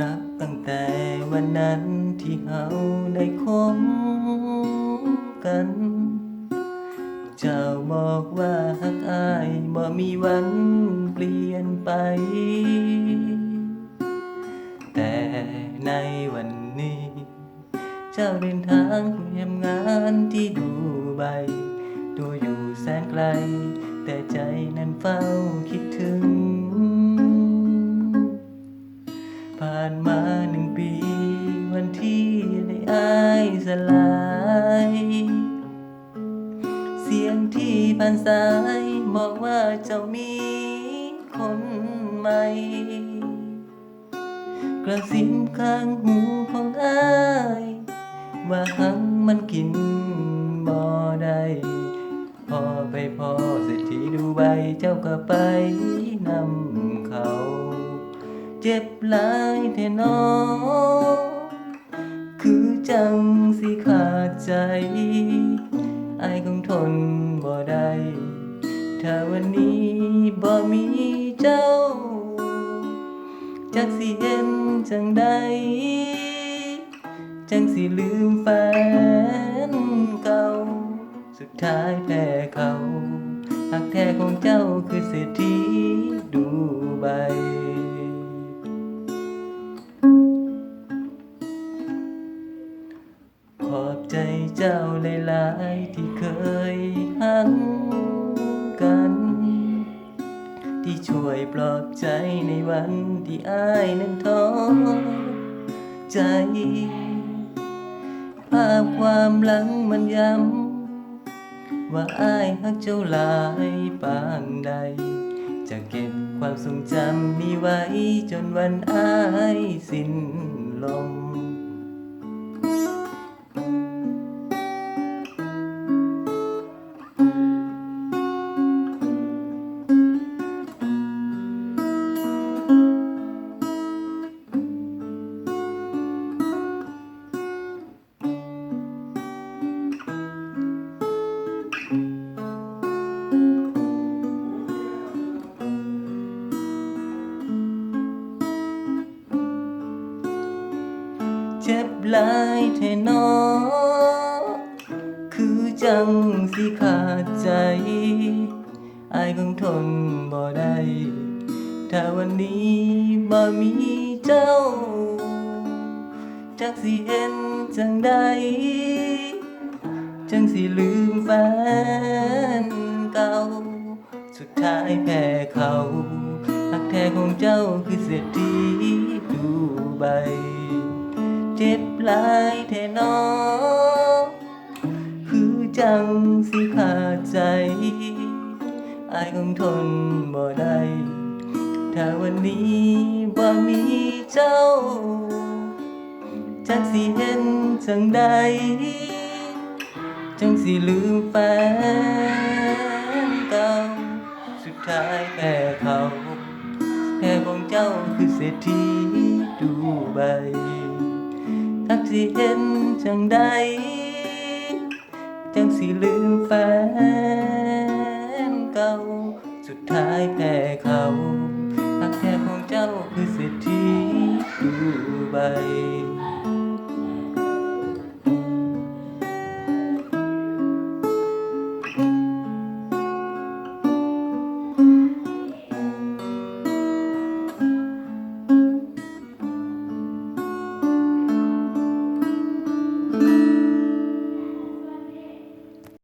นับตั้งแต่วันนั้นที่เฮาได้คบกัน เจ้าบอกว่าหักอายบ่มีวันเปลี่ยนไป แต่ในวันนี้ เจ้าเดินทางไปทำงานที่ดูไบตัวอยู่แสนไกล แต่ใจนั้นเฝ้าคิดถึงานมาหนึ่งปี วันที่ได้อายสลาย เสียงที่ผ่านสายบอกว่าเจ้ามีคนใหม่ กระซิบข้างหูของอาย ว่าหังมันกินบ่ได้พอไปพอเศรษฐีดูใบเจ้าก็ไปนำเขา เจ็บหลายแท่นอคือจังสิขาดใจไอคงทนบ่ได้ถ้าวันนี้บ่มีเจ้า จักสิเห็นจังใดจังสิลืมแฟนเก่า สุดท้ายแพ้เขาหักแท้ของเจ้าคือเศรษฐีดูใบ เจ้าหลายๆที่เคยหักกัน ที่ช่วยปลอบใจในวันที่อายนั้นท้อใจภาพความหลังมันย้ำว่าอายหักเจ้าหลายปานใด จะเก็บความทรงจำนี้ไว้จนวันอายสิ้นลม เจ็บหลายแท่นอคือจังสิขาดใจอายคงทนบ่ได้ถ้าวันนี้บ่มีเจ้า จักสิเห็นจังใดจังสิลืมแฟนเก่า สุดท้ายแพ้เขาหักแท้ของเจ้าคือเศรษฐีดูใบ เจ็บหลายแท่นอคือจังสิขาดใจอายคงทนบ่ได้ถ้าวันนี้บ่มีเจ้า จักสิเห็นจังใดจังสิลืมแฟนเก่าสุดท้ายแพ้เขาแพ้ของเจ้าคือเศรษฐีดูใบ อักสิเห็นจังใด จังสิลืมแฟนเก่า สุดท้ายแพ้เขาอักแท้ของเจ้าคือเศรษฐีดูใบ